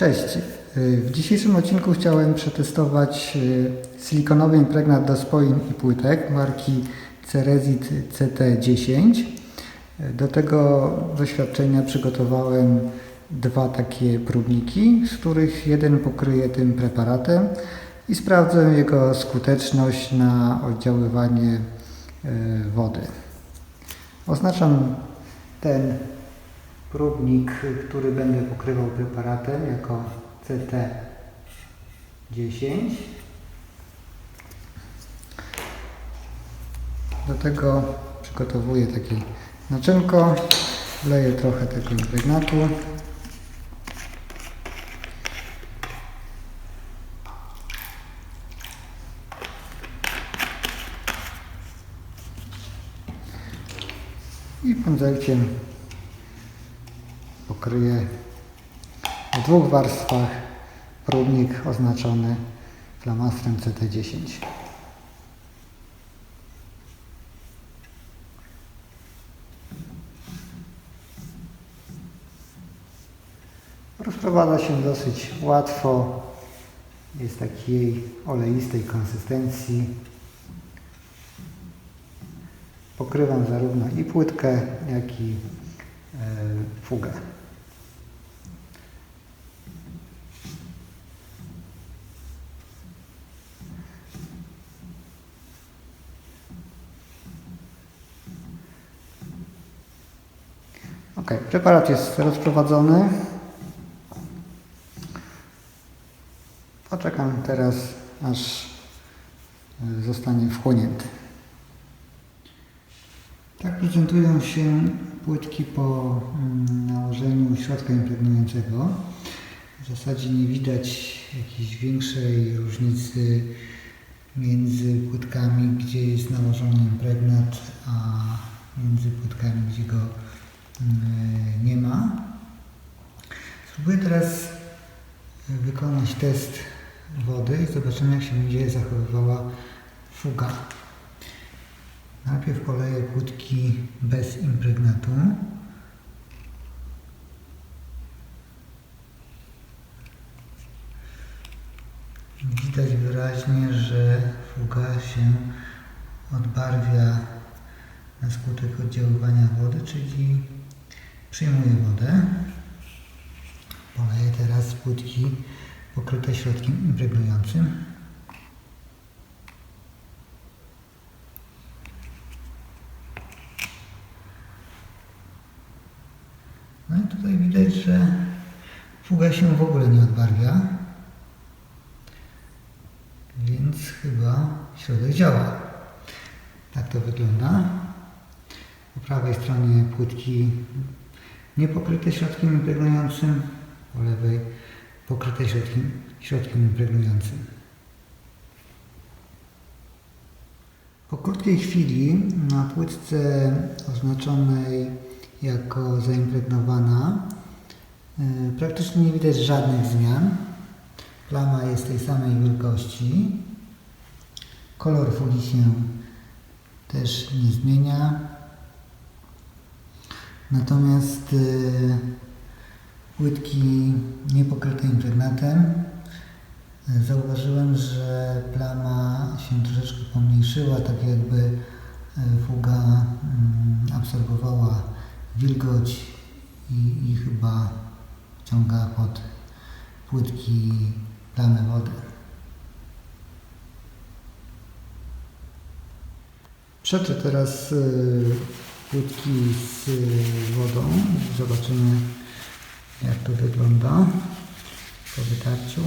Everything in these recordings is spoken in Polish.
Cześć. Y, W dzisiejszym odcinku chciałem przetestować y, silikonowy impregnat do spoin i płytek marki Cerezit CT10. Do tego doświadczenia przygotowałem dwa takie próbniki, z których jeden pokryję tym preparatem i sprawdzę jego skuteczność na oddziaływanie y, wody. Oznaczam ten próbnik, który będę pokrywał preparatem jako CT10. Do tego przygotowuję takie naczynko, wleję trochę tego impregnatu. I pędzelkiem pokryję w dwóch warstwach próbnik oznaczony flamastrem CT10. Rozprowadza się dosyć łatwo. Jest takiej oleistej konsystencji. Pokrywam zarówno i płytkę, jak i e, fugę. Ok, preparat jest rozprowadzony. Poczekam teraz, aż y, zostanie wchłonięty. Tak prezentują się płytki po mm, nałożeniu środka impregnującego. W zasadzie nie widać jakiejś większej różnicy między płytkami, gdzie jest nałożony impregnat, a między płytkami, gdzie go mm, nie ma. Spróbuję teraz wykonać test wody i zobaczymy, jak się będzie zachowywała fuga. Najpierw poleję płytki bez impregnatu. Widać wyraźnie, że fuga się odbarwia na skutek oddziaływania wody, czyli przyjmuje wodę. Poleję teraz płytki pokryte środkiem impregnującym. No i tutaj widać, że fuga się w ogóle nie odbarwia. Więc chyba środek działa. Tak to wygląda. Po prawej stronie płytki niepokryte środkiem impregnującym, po lewej pokryte środkiem, środkiem impregnującym. Po krótkiej chwili na płytce oznaczonej jako zaimpregnowana e, praktycznie nie widać żadnych zmian. Plama jest tej samej wielkości. Kolor folii się też nie zmienia. Natomiast e, płytki niepokryte impregnatem e, zauważyłem, że plama się troszeczkę pomniejszyła, tak jakby e, fuga mm, absorbowała wilgoć i, i chyba wciąga pod płytki plamę wody. Przetrzę teraz y, płytki z wodą. Zobaczymy jak to wygląda po wytarciu.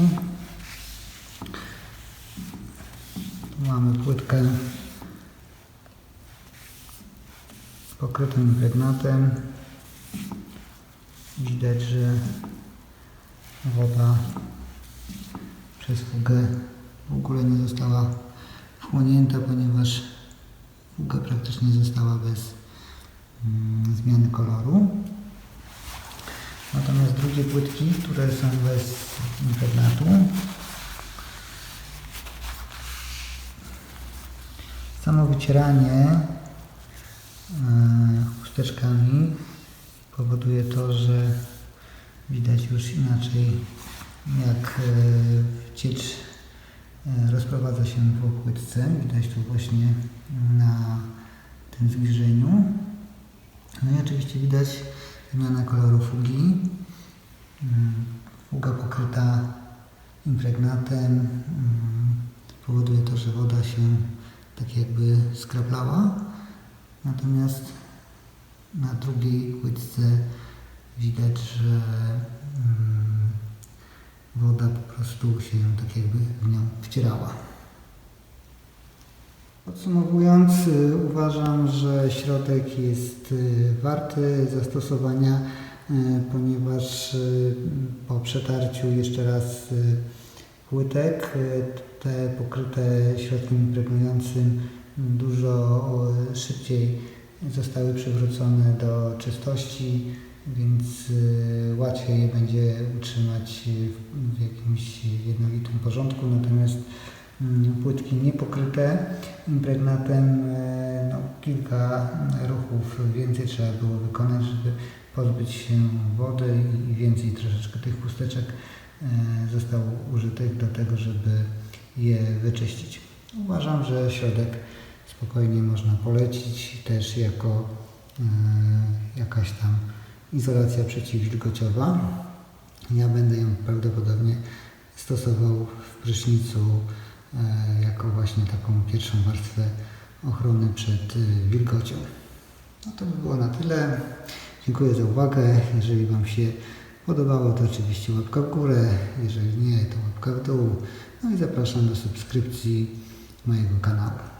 Tu mamy płytkę pokrytą impregnatem. Widać, że woda przez fugę w ogóle nie została wchłonięta, ponieważ fuga praktycznie została bez mm, zmiany koloru. Natomiast drugie płytki, które są bez impregnatu, samo wycieranie e, chusteczkami powoduje to, że widać już inaczej jak e, ciecz e, rozprowadza się po płytce. Widać tu właśnie na tym zbliżeniu. No i oczywiście widać zmianę koloru fugi. Mm, Fuga pokryta impregnatem mm, powoduje to, że woda się tak jakby skraplała. Natomiast na drugiej płytce widać, że mm, woda po prostu się tak jakby w nią wcierała. Podsumowując, y, uważam, że środek jest y, warty zastosowania, y, ponieważ po przetarciu jeszcze raz płytek, te pokryte środkiem impregnującym dużo szybciej zostały przywrócone do czystości, więc łatwiej je będzie utrzymać w- jakimś jednolitym porządku. Natomiast płytki niepokryte impregnatem, e, no, kilka ruchów więcej trzeba było wykonać, żeby pozbyć się wody i- więcej troszeczkę tych chusteczek e, zostało użytych do tego, żeby je wyczyścić. Uważam, że środek spokojnie można polecić też jako e, jakaś tam izolacja przeciwwilgociowa. Ja będę ją prawdopodobnie stosował w prysznicu jako właśnie taką pierwszą warstwę ochrony przed e, wilgocią. No to by było na tyle. Dziękuję za uwagę. Jeżeli Wam się podobało, to oczywiście łapka w górę. Jeżeli nie, to łapka w dół. No i zapraszam do subskrypcji mojego kanału.